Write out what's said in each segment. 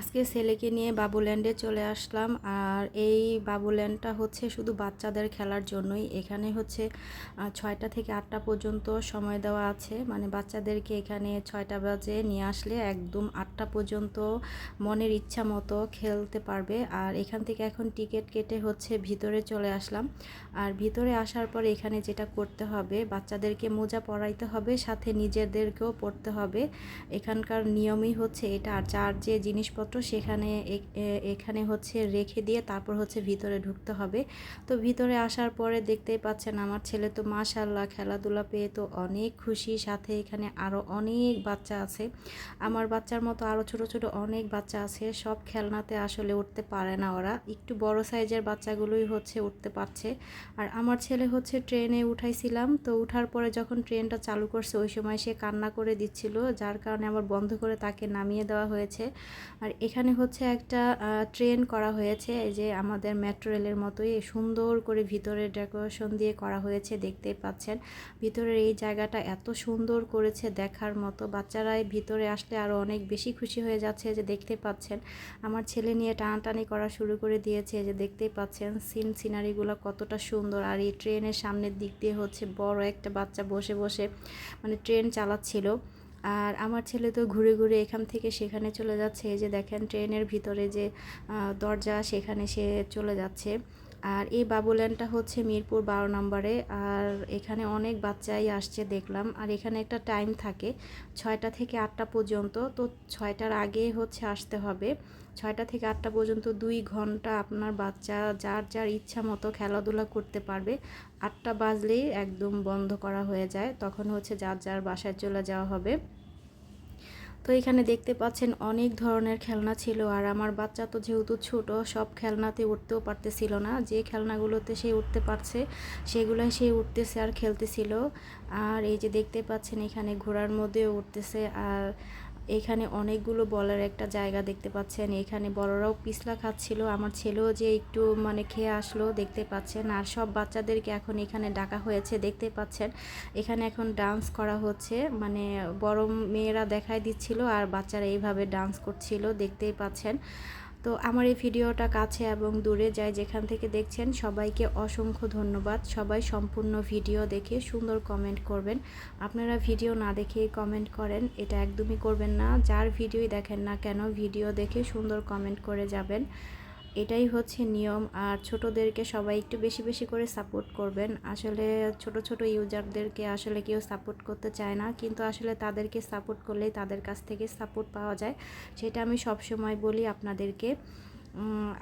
আজকে ছেলেকে নিয়ে বাবুল্যান্ডে চলে আসলাম আর এই বাবুল্যান্ডটা হচ্ছে শুধু বাচ্চাদের খেলার জন্যই। এখানে হচ্ছে ছয়টা থেকে আটটা পর্যন্ত সময় দেওয়া আছে। মানে বাচ্চাদেরকে এখানে ছয়টা বাজে নিয়ে আসলে একদম আটটা পর্যন্ত মনের ইচ্ছা মতো খেলতে পারবে। আর এখান থেকে এখন টিকিট কেটে হচ্ছে ভিতরে চলে আসলাম। আর ভিতরে আসার পর এখানে যেটা করতে হবে, বাচ্চাদেরকে মোজা পরাইতে হবে, সাথে নিজেদেরকেও পড়তে হবে। এখানকার নিয়মই হচ্ছে এটা। আর যার যে জিনিসপত্র সেখানে এ- এ- এখানে হচ্ছে রেখে দিয়ে তারপর হচ্ছে ভিতরে ঢুকতে হবে। তো ভিতরে আসার পরে দেখতেই পাচ্ছেন আমার ছেলে তো মাশাল্লাহ খেলাধুলা পেয়ে তো অনেক খুশি। সাথে এখানে আরও অনেক বাচ্চা আছে। আমার বাচ্চার মতো আরও ছোট ছোট অনেক বাচ্চা আছে। সব খেলনাতে আসলে উঠতে পারে না ওরা। একটু বড় সাইজের বাচ্চাগুলোই হচ্ছে উঠতে পারছে। আর আমার ছেলে হচ্ছে ট্রেনে উঠাইছিলাম। তো উঠার পরে যখন ট্রেনটা চালু করছে, ওই সময় সে কান্না করে দিচ্ছিল, যার কারণে আমার বন্ধ করে তাকে নামিয়ে দেওয়া হয়েছে। আর এখানে হচ্ছে একটা ট্রেন করা হয়েছে। এই যে আমাদের মেট্রো রেলের মতোই সুন্দর করে ভিতরে ডেকোরেশন দিয়ে করা হয়েছে, দেখতেই পাচ্ছেন। ভিতরের এই জায়গাটা এত সুন্দর করেছে দেখার মতো। বাচ্চারাই ভিতরে আসলে আরও অনেক বেশি খুশি হয়ে যাচ্ছে যে দেখতে পাচ্ছেন। আমার ছেলে নিয়ে টানাটানি করা শুরু করে দিয়েছে যে দেখতেই পাচ্ছেন সিন সিনারিগুলো কতটা সুন্দর। আর এই ট্রেনের সামনের দিক দিয়ে হচ্ছে বড় একটা বাচ্চা বসে বসে মানে ট্রেন চালাচ্ছিল। আর আমার ছেলে তো ঘুরে ঘুরে এখান থেকে সেখানে চলে যাচ্ছে। যে দেখেন, ট্রেনের ভিতরে যে দরজা, সেখানে সে চলে যাচ্ছে। আর এই বাবুল্যান্ডটা হচ্ছে মিরপুর বারো নম্বরে আর এখানে অনেক বাচ্চাই আসছে দেখলাম। আর এখানে একটা টাইম থাকে ছয়টা থেকে আটটা পর্যন্ত, তো ছয়টার আগে হচ্ছে আসতে হবে। ছয়টা থেকে আটটা পর্যন্ত দুই ঘণ্টা আপনার বাচ্চা যার যার ইচ্ছা মতো খেলাধুলা করতে পারবে। আটটা বাজলেই একদম বন্ধ করা হয়ে যায়, তখন হচ্ছে যার যার বাসায় চলে যাওয়া হবে। তো এখানে দেখতে পাচ্ছেন অনেক ধরনের খেলনা ছিল আর আমার বাচ্চা তো যেহেতু ছোট, সব খেলনাতে উঠতেও পারতেছিল না। যে খেলনাগুলোতে সে উঠতে পারছে, সেগুলোই সে উঠতেছে আর খেলতেছিল। আর এই যে দেখতে পাচ্ছেন এখানে ঘোড়ার মধ্যেও উঠতেছে আর এখানে অনেকগুলো বলার একটা জায়গা দেখতে পাচ্ছেন। এখানে বড়রাও পিছলা খাচ্ছিল। আমার ছেলেও যে একটু মানে খেয়ে আসলো দেখতে পাচ্ছেন। আর সব বাচ্চাদেরকে এখন এখানে ডাকা হয়েছে দেখতে পাচ্ছেন। এখানে এখন ডান্স করা হচ্ছে। মানে বড় মেয়েরা দেখায় দিচ্ছিল আর বাচ্চারা এইভাবে ডান্স করছিল দেখতেই পাচ্ছেন। তো আমার এই ভিডিওটা কাছে এবং দূরে যায় যেখান থেকে দেখছেন, সবাইকে অসংখ্য ধন্যবাদ। সবাই সম্পূর্ণ ভিডিও দেখে সুন্দর কমেন্ট করবেন। আপনারা ভিডিও না দেখে কমেন্ট করেন, এটা একদমই করবেন না। যার ভিডিওই দেখেন না কেন, ভিডিও দেখে সুন্দর কমেন্ট করে যাবেন। এটাই হচ্ছে নিয়ম। আর ছোটদেরকে সবাই একটু বেশি বেশি করে সাপোর্ট করবেন। আসলে ছোট ছোট ইউজারদেরকে আসলে কেউ সাপোর্ট করতে চায় না। কিন্তু আসলে তাদেরকে সাপোর্ট করলেই তাদের কাছ থেকে সাপোর্ট পাওয়া যায়। সেটা আমি সবসময় বলি আপনাদেরকে।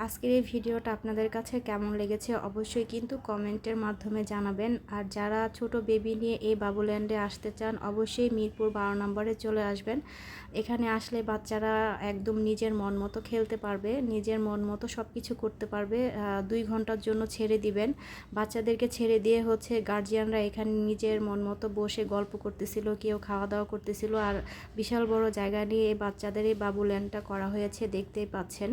আজকের এই ভিডিওটা আপনাদের কাছে কেমন লেগেছে অবশ্যই কিন্তু কমেন্টের মাধ্যমে জানাবেন। আর যারা ছোট বেবি নিয়ে এই বাবুল্যান্ডে আসতে চান, অবশ্যই মিরপুর বারো নম্বরে চলে আসবেন। এখানে আসলে বাচ্চারা একদম নিজের মন মতো খেলতে পারবে, নিজের মন মতো সব কিছু করতে পারবে দুই ঘণ্টার জন্য ছেড়ে দিবেন। বাচ্চাদেরকে ছেড়ে দিয়ে হচ্ছে গার্জিয়ানরা এখানে নিজের মন মতো বসে গল্প করতেছিল, কেউ খাওয়া দাওয়া করতেছিল। আর বিশাল বড় জায়গা নিয়ে এই বাচ্চাদের এই বাবুল্যান্ডটা করা হয়েছে, দেখতেই পাচ্ছেন।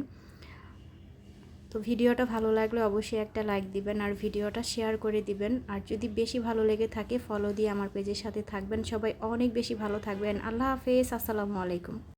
তো ভিডিওটা ভালো লাগলে অবশ্যই একটা লাইক দিবেন আর ভিডিওটা শেয়ার করে দিবেন। আর যদি বেশি ভালো লেগে থাকে ফলো দিয়ে আমার পেজের সাথে থাকবেন। সবাই অনেক বেশি ভালো থাকবেন। আল্লাহ হাফেজ। আসসালামু আলাইকুম।